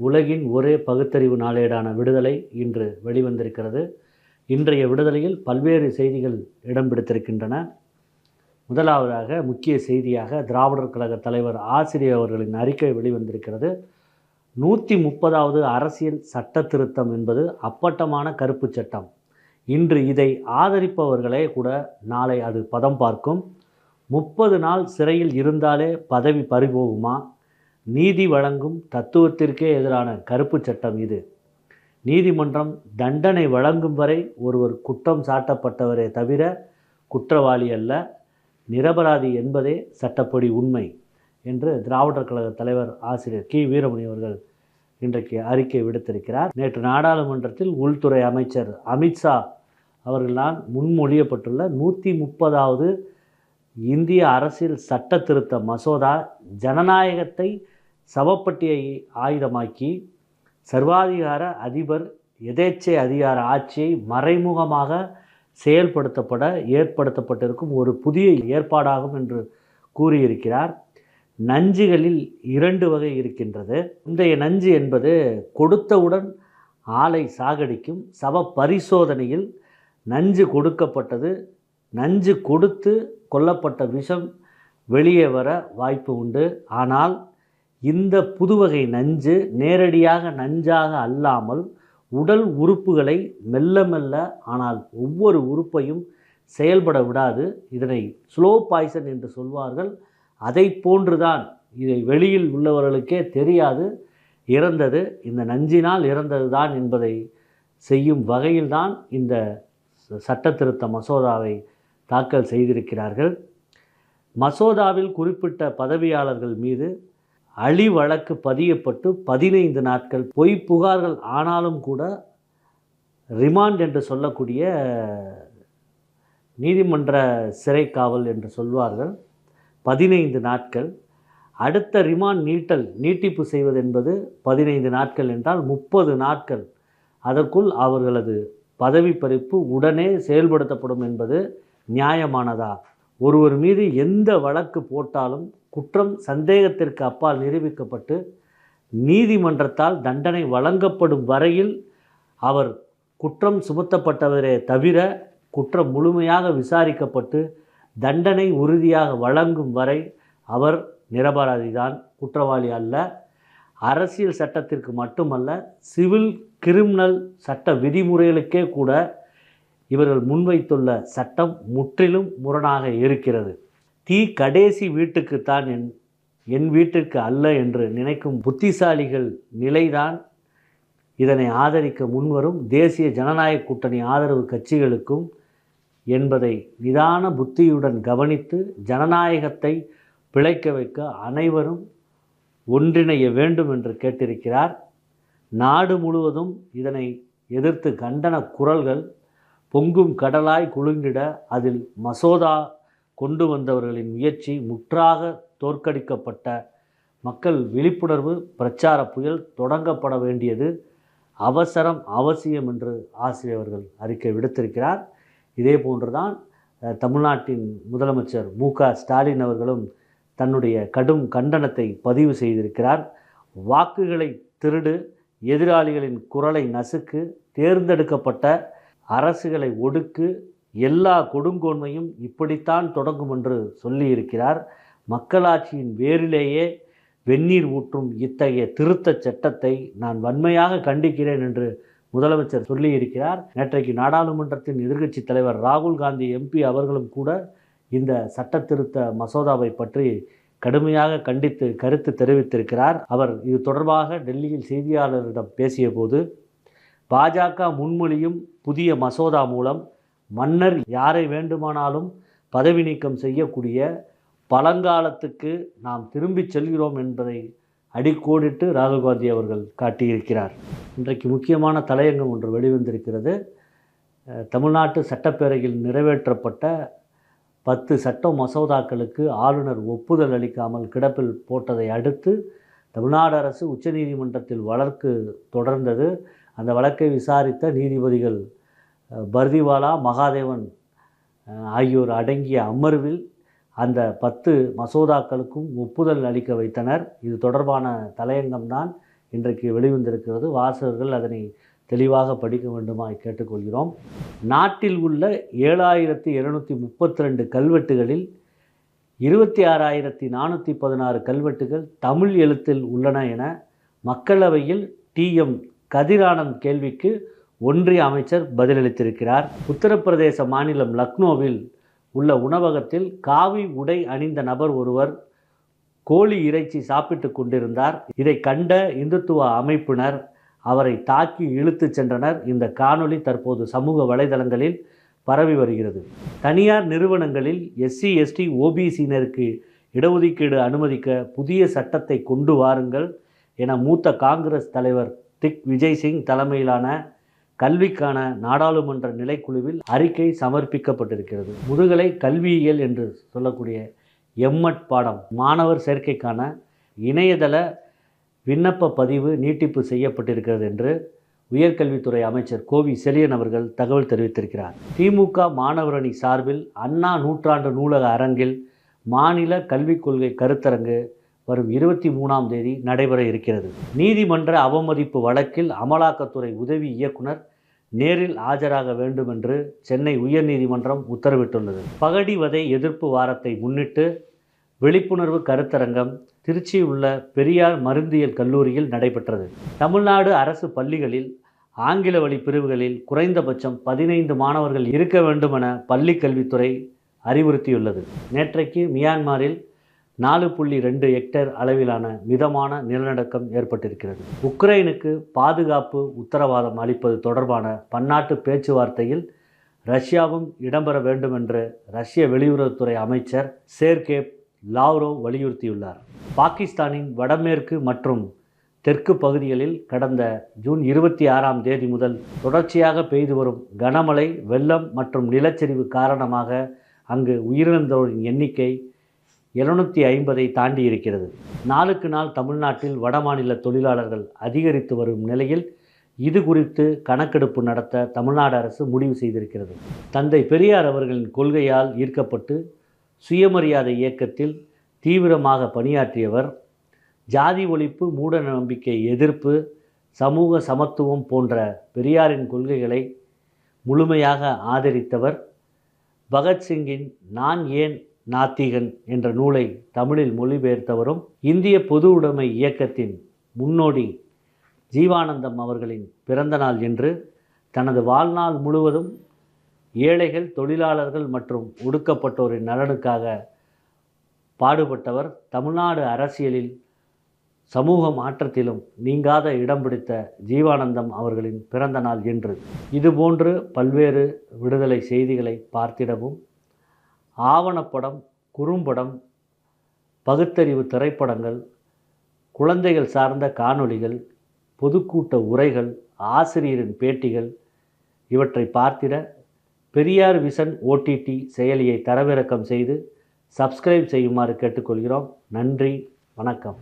உலகின் ஒரே பகுத்தறிவு நாளேடான விடுதலை இன்று வெளிவந்திருக்கிறது. இன்றைய விடுதலையில் பல்வேறு செய்திகள் இடம் பிடித்திருக்கின்றன முதலாவதாக முக்கிய செய்தியாக திராவிடர் கழக தலைவர் ஆசிரியர் அவர்களின் அறிக்கை வெளிவந்திருக்கிறது. நூற்றி முப்பதாவது அரசியல் சட்ட திருத்தம் என்பது அப்பட்டமான கருப்பு சட்டம். இன்று இதை ஆதரிப்பவர்களே கூட நாளை அது பதம் பார்க்கும். முப்பது நாள் சிறையில் இருந்தாலே பதவி பறிபோகுமா? நீதி வழங்கும் தத்துவத்திற்கே எதிரான கருப்பு சட்டம் இது. நீதிமன்றம் தண்டனை வழங்கும் வரை ஒருவர் குற்றம் சாட்டப்பட்டவரே தவிர குற்றவாளி அல்ல நிரபராதி என்பதே சட்டப்படி உண்மை என்று திராவிடர் கழக தலைவர் ஆசிரியர் கி. வீரமணி அவர்கள் இன்றைக்கு அறிக்கை விடுத்திருக்கிறார். நேற்று நாடாளுமன்றத்தில் உள்துறை அமைச்சர் அமித்ஷா அவர்களால் முன்மொழியப்பட்டுள்ள நூற்றி முப்பதாவது இந்திய அரசியல் சட்ட திருத்த மசோதா ஜனநாயகத்தை சவப்பட்டியை ஆயுதமாக்கி சர்வாதிகார அதிபர் எதேச்சை அதிகார ஆட்சியை மறைமுகமாக செயல்படுத்தப்பட ஏற்படுத்தப்பட்டிருக்கும் ஒரு புதிய ஏற்பாடாகும் என்று கூறியிருக்கிறார். நஞ்சுகளில் இரண்டு வகை இருக்கின்றது. முந்தைய நஞ்சு என்பது கொடுத்தவுடன் ஆலை சாகடிக்கும் சவ பரிசோதனையில் நஞ்சு கொடுக்கப்பட்டது. நஞ்சு கொடுத்து கொல்லப்பட்ட விஷம் வெளியே வர வாய்ப்பு உண்டு. ஆனால் இந்த புதுவகை நஞ்சு நேரடியாக நஞ்சாக அல்லாமல் உடல் உறுப்புகளை மெல்ல மெல்ல ஆனால் ஒவ்வொரு உறுப்பையும் செயல்பட விடாது. இதனை ஸ்லோ பாய்சன் என்று சொல்வார்கள். அதை போன்றுதான் இதை வெளியில் உள்ளவர்களுக்கே தெரியாது. இறந்தது இந்த நஞ்சினால் இறந்தது தான் என்பதை செய்யும் வகையில்தான் இந்த சட்ட திருத்த மசோதாவை தாக்கல் செய்திருக்கிறார்கள். மசோதாவில் குறிப்பிட்ட பதவியாளர்கள் மீது அழி வழக்கு பதியப்பட்டு பதினைந்து நாட்கள் பொய் புகார்கள் ஆனாலும் கூட ரிமாண்ட் என்று சொல்லக்கூடிய நீதிமன்ற சிறை காவல் என்று சொல்வார்கள். பதினைந்து நாட்கள். அடுத்த ரிமாண்ட் நீட்டல் நீட்டிப்பு செய்வது என்பது பதினைந்து நாட்கள் என்றால் முப்பது நாட்கள். அதற்குள் அவர்களது பதவி பறிப்பு உடனே செயல்படுத்தப்படும் என்பது நியாயமானதா? ஒருவர் மீது எந்த வழக்கு போட்டாலும் குற்றம் சந்தேகத்திற்கு அப்பால் நிரூபிக்கப்பட்டு நீதிமன்றத்தால் தண்டனை வழங்கப்படும் வரையில் அவர் குற்றம் சுமத்தப்பட்டவரே தவிர குற்றம் முழுமையாக விசாரிக்கப்பட்டு தண்டனை உறுதியாக வழங்கும் வரை அவர் நிரபராதிதான் குற்றவாளி அல்ல. அரசியல் சட்டத்திற்கு மட்டுமல்ல சிவில் கிரிமினல் சட்ட விதிமுறைகளுக்கே கூட இவர்கள் முன்வைத்துள்ள சட்டம் முற்றிலும் முரணாக இருக்கிறது. தீ கடைசி வீட்டுக்குத்தான் என் என் வீட்டிற்கு அல்ல என்று நினைக்கும் புத்திசாலிகள் நிலைதான் இதனை ஆதரிக்க முன்வரும் தேசிய ஜனநாயக கூட்டணி ஆதரவு கட்சிகளுக்கும் என்பதை நிதான புத்தியுடன் கவனித்து ஜனநாயகத்தை பிழைக்க வைக்க அனைவரும் ஒன்றிணைய வேண்டும் என்று கேட்டிருக்கிறார். நாடு முழுவதும் இதனை எதிர்த்து கண்டன குரல்கள் பொங்கும் கடலாய் குலுங்கிட அதில் மசோதா கொண்டு வந்தவர்களின் முயற்சி முற்றாக தோற்கடிக்கப்பட்ட மக்கள் விழிப்புணர்வு பிரச்சார புயல் தொடங்கப்பட வேண்டியது அவசரம் அவசியம் என்று ஆசிரியர்கள் அறிக்கை விடுத்திருக்கிறார். இதே போன்றுதான் தமிழ்நாட்டின் முதலமைச்சர் மு க ஸ்டாலின் அவர்களும் தன்னுடைய கடும் கண்டனத்தை பதிவு செய்திருக்கிறார். வாக்குகளை திருடு எதிராளிகளின் குரலை நசுக்கு தேர்ந்தெடுக்கப்பட்ட அரசுகளை ஒடுக்கு எல்லா கொடுங்கோன்மையும் இப்படித்தான் தொடங்கும் என்று சொல்லியிருக்கிறார். மக்களாட்சியின் வேரிலேயே வெந்நீர் ஊற்றும் இத்தகைய திருத்தச் சட்டத்தை நான் வன்மையாக கண்டிக்கிறேன் என்று முதலமைச்சர் சொல்லியிருக்கிறார். நேற்றைக்கு நாடாளுமன்றத்தின் எதிர்க்கட்சி தலைவர் ராகுல் காந்தி எம்பி அவர்களும் கூட இந்த சட்ட திருத்த மசோதாவை பற்றி கடுமையாக கண்டித்து கருத்து தெரிவித்திருக்கிறார். அவர் இது தொடர்பாக டெல்லியில் செய்தியாளரிடம் பேசியபோது பாஜக முன்மொழியும் புதிய மசோதா மூலம் மன்னர் யாரை வேண்டுமானாலும் பதவி நீக்கம் செய்யக்கூடிய பழங்காலத்துக்கு நாம் திரும்பிச் செல்கிறோம் என்பதை அடிக்கோடிட்டு ராகுல் காந்தி அவர்கள் காட்டியிருக்கிறார். இன்றைக்கு முக்கியமான தலையங்கம் ஒன்று வெளிவந்திருக்கிறது. தமிழ்நாட்டு சட்டப்பேரவையில் நிறைவேற்றப்பட்ட பத்து சட்ட மசோதாக்களுக்கு ஆளுநர் ஒப்புதல் அளிக்காமல் கிடப்பில் போட்டதை அடுத்து தமிழ்நாடு அரசு உச்சநீதிமன்றத்தில் வழக்கு தொடர்ந்தது. அந்த வழக்கை விசாரித்த நீதிபதிகள் பர்திவாலா மகாதேவன் ஆகியோர் அடங்கிய அமர்வில் அந்த பத்து மசோதாக்களுக்கும் ஒப்புதல் அளிக்க வைத்தனர். இது தொடர்பான தலையங்கம்தான் இன்றைக்கு வெளிவந்திருக்கிறது. வாசகர்கள் அதனை தெளிவாக படிக்க வேண்டுமாய் கேட்டுக்கொள்கிறோம். நாட்டில் உள்ள ஏழாயிரத்தி இருநூற்றி முப்பத்தி ரெண்டு கல்வெட்டுகளில் இருபத்தி ஆறாயிரத்தி நானூற்றி பதினாறு கல்வெட்டுகள் தமிழ் எழுத்தில் உள்ளன என மக்களவையில் டிஎம் கதிரானந்த் கேள்விக்கு ஒன்றிய அமைச்சர் பதிலளித்திருக்கிறார். உத்தரப்பிரதேச மாநிலம் லக்னோவில் உள்ள உணவகத்தில் காவி உடை அணிந்த நபர் ஒருவர் கோழி இறைச்சி சாப்பிட்டு கொண்டிருந்தார். இதை கண்ட இந்துத்துவ அமைப்பினர் அவரை தாக்கி இழுத்துச் சென்றனர். இந்த காணொளி தற்போது சமூக வலைதளங்களில் பரவி வருகிறது. தனியார் நிறுவனங்களில் எஸ்சி எஸ்டி ஓபிசியினருக்கு இடஒதுக்கீடு அனுமதிக்க புதிய சட்டத்தை கொண்டு வாருங்கள் என மூத்த காங்கிரஸ் தலைவர் திக் விஜய் சிங் தலைமையிலான கல்விக்கான நாடாளுமன்ற நிலைக்குழுவில் அறிக்கை சமர்ப்பிக்கப்பட்டிருக்கிறது. முதுகலை கல்வியியல் என்று சொல்லக்கூடிய எம்எட் பாடம் மாணவர் சேர்க்கைக்கான இணையதள விண்ணப்ப பதிவு நீட்டிப்பு செய்யப்பட்டிருக்கிறது என்று உயர்கல்வித்துறை அமைச்சர் கோவி செலியன் அவர்கள் தகவல் தெரிவித்திருக்கிறார். திமுக மாணவரணி சார்பில் அண்ணா நூற்றாண்டு நூலக அரங்கில் மாநில கல்விக் கொள்கை கருத்தரங்கு வரும் இருபத்தி மூணாம் தேதி நடைபெற இருக்கிறது. நீதிமன்ற அவமதிப்பு வழக்கில் அமலாக்கத்துறை உதவி இயக்குனர் நேரில் ஆஜராக வேண்டும் என்று சென்னை உயர்நீதிமன்றம் உத்தரவிட்டுள்ளது. பகடிவதை எதிர்ப்பு வாரத்தை முன்னிட்டு விழிப்புணர்வு கருத்தரங்கம் திருச்சி உள்ள பெரியார் மருந்தியல் கல்லூரியில் நடைபெற்றது. தமிழ்நாடு அரசு பள்ளிகளில் ஆங்கில வழி பிரிவுகளில் குறைந்தபட்சம் பதினைந்து மாணவர்கள் இருக்க வேண்டுமென பள்ளிக் கல்வித்துறை அறிவுறுத்தியுள்ளது. நேற்றைக்கு மியான்மரில் நாலு புள்ளி ரெண்டு ஹெக்டேர் அளவிலான மிதமான நிலநடுக்கம் ஏற்பட்டிருக்கிறது. உக்ரைனுக்கு பாதுகாப்பு உத்தரவாதம் அளிப்பது தொடர்பான பன்னாட்டு பேச்சுவார்த்தையில் ரஷ்யாவும் இடம்பெற வேண்டும் என்று ரஷ்ய வெளியுறவுத்துறை அமைச்சர் சேர்கே லாவ்ரோ வலியுறுத்தியுள்ளார். பாகிஸ்தானின் வடமேற்கு மற்றும் தெற்கு பகுதிகளில் கடந்த ஜூன் இருபத்தி ஆறாம் தேதி முதல் தொடர்ச்சியாக பெய்து வரும் கனமழை வெள்ளம் மற்றும் நிலச்சரிவு காரணமாக அங்கு உயிரிழந்தோரின் எண்ணிக்கை இருநூத்தி ஐம்பதை தாண்டி இருக்கிறது. நாளுக்கு நாள் தமிழ்நாட்டில் வடமாநில தொழிலாளர்கள் அதிகரித்து வரும் நிலையில் இது குறித்து கணக்கெடுப்பு நடத்த தமிழ்நாடு அரசு முடிவு செய்திருக்கிறது. தந்தை பெரியார் அவர்களின் கொள்கையால் ஈர்க்கப்பட்டு சுயமரியாதை இயக்கத்தில் தீவிரமாக பணியாற்றியவர் ஜாதி ஒழிப்பு மூட நம்பிக்கை எதிர்ப்பு சமூக சமத்துவம் போன்ற பெரியாரின் கொள்கைகளை முழுமையாக ஆதரித்தவர். பகத்சிங்கின் நான் ஏன் நாத்திகன் என்ற நூலை தமிழில் மொழிபெயர்த்தவரும் இந்திய பொது உடைமை இயக்கத்தின் முன்னோடி ஜீவானந்தம் அவர்களின் பிறந்தநாள் என்று தனது வாழ்நாள் முழுவதும் ஏழைகள் தொழிலாளர்கள் மற்றும் ஒடுக்கப்பட்டோரின் நலனுக்காக பாடுபட்டவர் தமிழ்நாடு அரசியலில் சமூக மாற்றத்திலும் நீங்காத இடம் பிடித்த ஜீவானந்தம் அவர்களின் பிறந்த நாள் என்று. இதுபோன்று பல்வேறு விடுதலை செய்திகளை பார்த்திடவும் ஆவணப்படம் குறும்படம் பகுத்தறிவு திரைப்படங்கள் குழந்தைகள் சார்ந்த காணொளிகள் பொதுக்கூட்ட உரைகள் ஆசிரியரின் பேட்டிகள் இவற்றை பார்த்திட பெரியார் விசன் ஓடிடி செயலியை தரவிறக்கம் செய்து சப்ஸ்கிரைப் செய்யுமாறு கேட்டுக்கொள்கிறோம். நன்றி வணக்கம்.